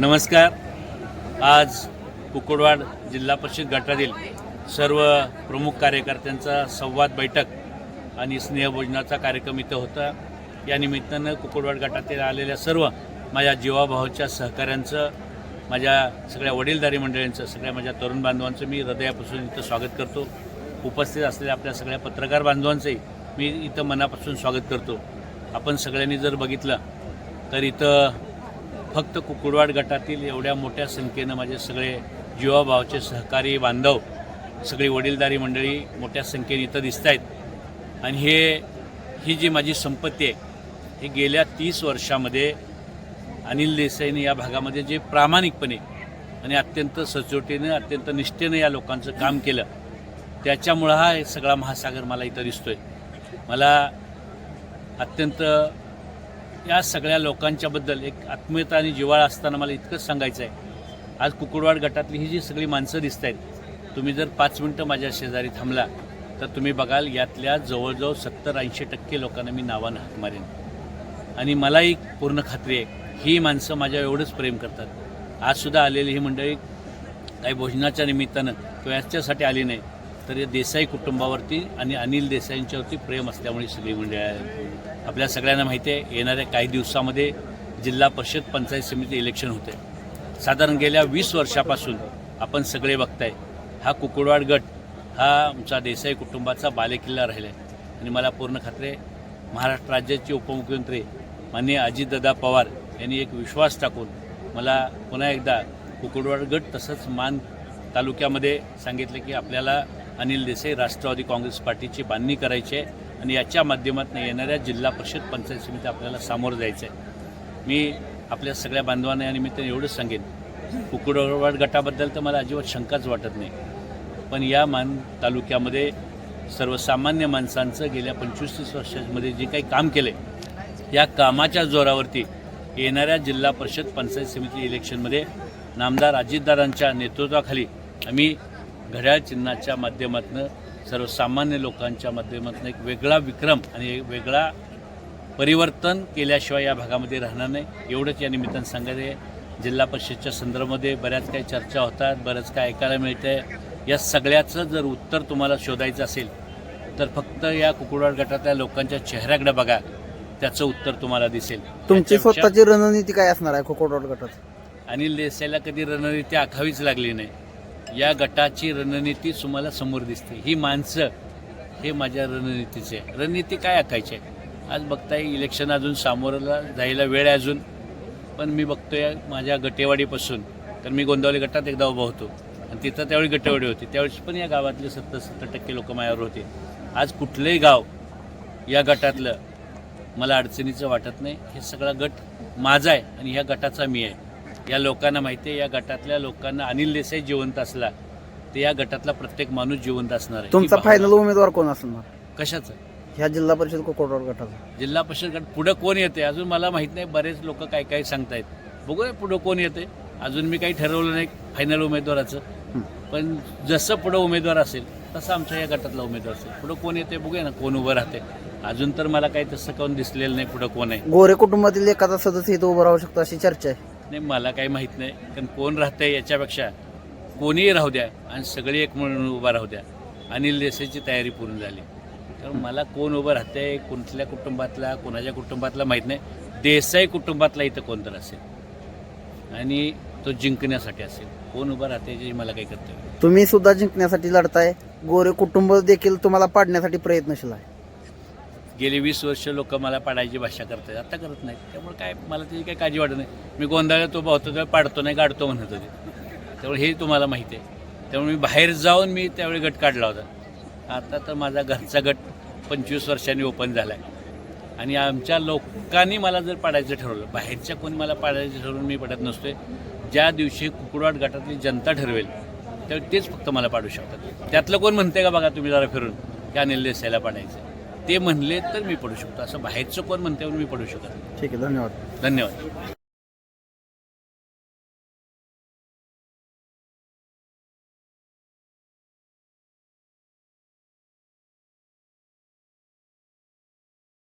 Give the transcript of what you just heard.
नमस्कार. आज कुकुडवाड जिल्हा परिषद गटातील सर्व प्रमुख कार्यकर्त्यांचा संवाद बैठक आणि स्नेहभोजनाचा कार्यक्रम इथं होता. या निमित्तानं कुकुडवाड गटातील आलेल्या सर्व माझ्या जीवाभावाच्या सहकाऱ्यांचं माझ्या सगळ्या वडीलधारी मंडळींचं सगळ्या माझ्या तरुण बांधवांचं मी हृदयापासून इथं स्वागत करतो. उपस्थित असलेल्या आपल्या सगळ्या पत्रकार बांधवांचंही मी इथं मनापासून स्वागत करतो. आपण सगळ्यांनी जर बघितलं तर इथं फक्त कुकुडवाड गटातील एवढ्या मोठ्या संख्येनं माझे सगळे जीवाभावाचे सहकारी बांधव सगळी वडीलधारी मंडळी मोठ्या संख्येने इथं दिसत आहेत. आणि हे ही जी माझी संपत्ती आहे ही गेल्या तीस वर्षामध्ये अनिल देसाईने या भागामध्ये जे प्रामाणिकपणे आणि अत्यंत सचोटीनं अत्यंत निष्ठेनं या लोकांचं काम केलं त्याच्यामुळं हा सगळा महासागर मला इथं दिसतोय. मला अत्यंत या सगळ्या लोकांच्याबद्दल एक आत्मीयता आणि जिव्हाळा असताना मला इतकंच सांगायचं आहे आज कुकुडवाड गटातली ही जी सगळी माणसं दिसत आहेत तुम्ही जर पाच मिनटं माझ्या शेजारी थांबला तर तुम्ही बघाल यातल्या जवळजवळ सत्तर ऐंशी टक्के लोकांना मी नावानं हात मारेन. आणि मलाही पूर्ण खात्री आहे ही माणसं माझ्या एवढंच प्रेम करतात. आजसुद्धा आलेली ही मंडळी काही भोजनाच्या निमित्तानं किंवा याच्यासाठी आली नाही तर या देसाई कुटुंबावरती आणि अनिल देसाईंच्यावरती प्रेम असल्यामुळे सगळी मंडळी आपल्या सगळ्यांना माहिती आहे येणाऱ्या काही दिवसामध्ये जिल्हा परिषद पंचायत समिती इलेक्शन होते. साधारण गेल्या वीस वर्षापासून आपण सगळे बघताय हा कुकुडवाड गट हा आमचा देसाई कुटुंबाचा बालेकिल्ला राहिला आहे आणि मला पूर्ण खात्री आहे महाराष्ट्र राज्याचे उपमुख्यमंत्री माननीय अजितदादा पवार यांनी एक विश्वास टाकून मला पुन्हा एकदा कुकुडवाड गट तसंच मान तालुक्यामध्ये सांगितलं की आपल्याला अनिल देसाई राष्ट्रवादी काँग्रेस पार्टीची बांधणी करायची आहे आणि याच्या माध्यमातून येणाऱ्या जिल्हा परिषद पंचायत समिती आपल्याला सामोरं जायचं आहे. मी आपल्या सगळ्या बांधवांना या निमित्ताने एवढंच सांगेन कुकुडवाड गटाबद्दल तर मला अजिबात शंकाच वाटत नाही. पण या मान तालुक्यामध्ये सर्वसामान्य माणसांचं गेल्या पंचवीस तीस वर्षांमध्ये जे काही काम केलं आहे या कामाच्या जोरावरती येणाऱ्या जिल्हा परिषद पंचायत समिती इलेक्शनमध्ये नामदार अजितदारांच्या नेतृत्वाखाली आम्ही घड्याळ चिन्हाच्या माध्यमातून सर्वसामान्य लोकांच्या माध्यमातून एक वेगळा विक्रम आणि एक वेगळा परिवर्तन केल्याशिवाय या भागामध्ये राहणार नाही. एवढंच या निमित्तानं सांगायचं आहे. जिल्हा परिषदच्या संदर्भामध्ये बऱ्याच काही चर्चा होतात बरंच काय ऐकायला मिळतं या सगळ्याचं जर उत्तर तुम्हाला शोधायचं असेल तर फक्त या कुकुडवाड गटातल्या लोकांच्या चेहऱ्याकडे बघा. त्याचं उत्तर तुम्हाला दिसेल. तुमची स्वतःची रणनीती काय असणार आहे खोकोटवाड गटात? अनिल देसाईला कधी रणनीती आखावीच लागली नाही. या गटाची रणनीती तुम्हाला समोर दिसते. ही माणसं हे माझ्या रणनीतीचे. आहे. रणनीती काय आखायची? आहे आज बघताय इलेक्शन अजून सामोरला जायला वेळ आहे अजून. पण मी बघतोय माझ्या गटेवाडीपासून तर मी गोंदावली गटात एकदा उभा होतो. आणि तिथं त्यावेळी गटेवाडी होती. त्यावेळेस पण या गावातले सत्तर सत्तर टक्के लोक माझ्यावर होते. आज कुठलंही गाव या गटातलं मला अडचणीचं वाटत नाही. हे सगळा गट माझा आहे आणि ह्या गटाचा मी आहे. या लोकांना माहिती आहे या गटातल्या लोकांना अनिल देसाई जिवंत असला तर या गटातला प्रत्येक माणूस जिवंत असणार आहे. ही तुमचा भावना. फायनल उमेदवार कोण असणार? कशाचं? ह्या जिल्हा परिषद कोकोटवाड गटाचा. जिल्हा परिषद गट पुढं कोण येते अजून मला माहीत नाही बरेच लोक काय काय सांगतायत. बघूया पुढं कोण येते अजून मी काही ठरवलं नाही फायनल उमेदवाराचं. हं. पण जसं पुढं उमेदवार असेल तसं आमच्या या गटातला उमेदवार असेल. पुढं कोण येते बघूया ना कोण उभं राहते अजून तर मला काही तसं कोण दिसलेलं नाही पुढं कोण आहे. गोरे कुटुंबातील एखादा सदस्य इथं उभं राहू शकतो अशी चर्चा आहे. नाही मला काही माहीत नाही. कारण कोण राहतंय याच्यापेक्षा कोणीही राहू द्या आणि सगळी एक म्हणून उभा राहू द्या. अनिल देसाईची तयारी पूर्ण झाली. तर मला कोण उभं राहतंय कोणत्या कुटुंबातला कोणाच्या कुटुंबातला माहीत नाही. देसाई कुटुंबातला इथं कोणतर असेल. आणि तो जिंकण्यासाठी असेल. कोण उभं राहते याची मला काही कर्तव्य तुम्ही सुद्धा जिंकण्यासाठी लढताय. गोरे कुटुंब देखील तुम्हाला पाडण्यासाठी प्रयत्नशील आहे. गेली वीस वर्ष लोक मला पाडायची भाषा करतात. आता करत नाहीत. त्यामुळे काय मला त्याची काही काळजी वाटत नाही. मी गोंधळात उभा होतो तेव्हा पाडतो नाही काढतो म्हणत होते. त्यामुळे हे तुम्हाला माहिती आहे. त्यामुळे मी बाहेर जाऊन मी त्यावेळी गट काढला होता. आता तर माझा घरचा गट पंचवीस वर्षांनी ओपन झाला आहे आणि आमच्या लोकांनी मला जर पाडायचं ठरवलं बाहेरच्या कोणी मला पाडायचं ठरवून मी पडत नसतोय ज्या दिवशी कुकुडवाड गटातली जनता ठरवेल त्यावेळी तेच फक्त मला पाडू शकतात. त्यातलं कोण म्हणते का बघा तुम्ही जरा फिरून की अनिल देसाईला पाडायचं ते म्हणले तर मी पडू शकतो. असं बाहेरचं कोण म्हणते मी पडू शकत. ठीक आहे धन्यवाद. धन्यवाद.